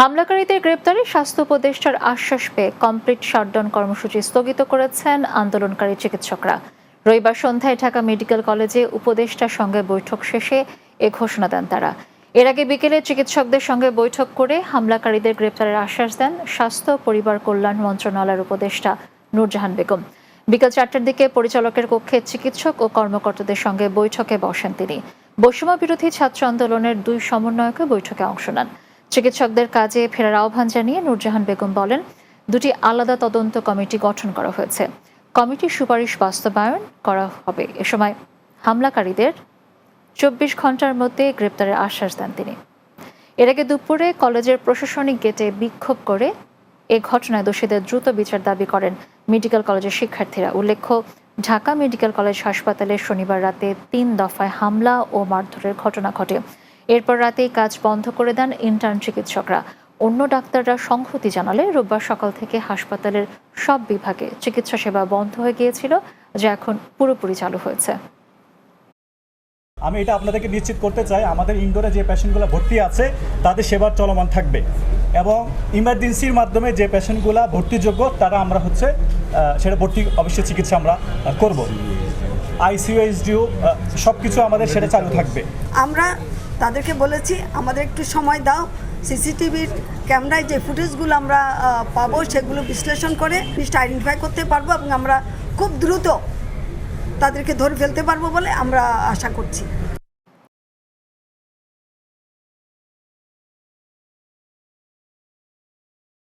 হামলাকারীদের গ্রেপ্তারে স্বাস্থ্য উপদেষ্টার আশ্বাস পেয়ে কমপ্লিট শাটডাউন কর্মসূচি স্থগিত করেছেন আন্দোলনকারী চিকিৎসকরা। রবিবার সন্ধ্যায় ঢাকা মেডিকেল কলেজে উপদেষ্টার সঙ্গে বৈঠক শেষে এ ঘোষণা দেন তারা। এর আগে বিকেলে চিকিৎসকদের সঙ্গে বৈঠক করে হামলাকারীদের গ্রেপ্তারের আশ্বাস দেন স্বাস্থ্য, পরিবার কল্যাণ মন্ত্রণালয়ের উপদেষ্টা নূরজাহান বেগম। বিকেল চারটার দিকে পরিচালকের কক্ষে চিকিৎসক ও কর্মকর্তাদের সঙ্গে বৈঠকে বসেন তিনি। বৈষম্য বিরোধী ছাত্র আন্দোলনের দুই সমন্বয়কে বৈঠকে অংশ নেন। চিকিৎসকদের কাজে ফেরার আহ্বান জানিয়ে নূরজাহান বেগম বলেন, দুটি আলাদা তদন্ত কমিটি গঠন করা হয়েছে। কমিটির সুপারিশ বাস্তবায়ন করা হবে। এ সময় হামলাকারীদের চব্বিশ ঘণ্টার মধ্যে গ্রেপ্তারের আশ্বাস দেন তিনি। এর আগে দুপুরে কলেজের প্রশাসনিক গেটে বিক্ষোভ করে এ ঘটনায় দোষীদের দ্রুত বিচার দাবি করেন মেডিকেল কলেজের শিক্ষার্থীরা। উল্লেখ্য, ঢাকা মেডিকেল কলেজ হাসপাতালে শনিবার রাতে তিন দফায় হামলা ও মারধরের ঘটনা ঘটে। এরপর রাতেই কাজ বন্ধ করে দেন ইন্টার্ন চিকিৎসকরা। অন্য ডাক্তাররা সংহতি জানালে রোববার সকাল থেকে হাসপাতালের সব বিভাগে চিকিৎসা সেবা বন্ধ হয়ে গিয়েছিল যা এখন পুরোপুরি চালু হয়েছে। আমি এটা আপনাদেরকে নিশ্চিত করতে চাই আমাদের ইনডোরে যে পেশেন্টগুলো ভর্তি আছে তাদের সেবা চলমান থাকবে। এবং ইমার্জেন্সির মাধ্যমে যে পেশেন্টগুলো ভর্তিযোগ্য তারা আমরা হচ্ছে সেটা ভর্তি অবশ্যই চিকিৎসা আমরা করব। আইসিইউ এইচডিউ সব কিছু আমাদের সেটা চালু থাকবে। আমরা তাদেরকে বলেছি, আমাদের একটু সময় দাও। সিসিটিভির ক্যামেরায় যে ফুটেজগুলো আমরা পাব সেগুলো বিশ্লেষণ করে জিনিসটা আইডেন্টিফাই করতে পারব এবং আমরা খুব দ্রুত তাদেরকে ধরে ফেলতে পারব বলে আমরা আশা করছি।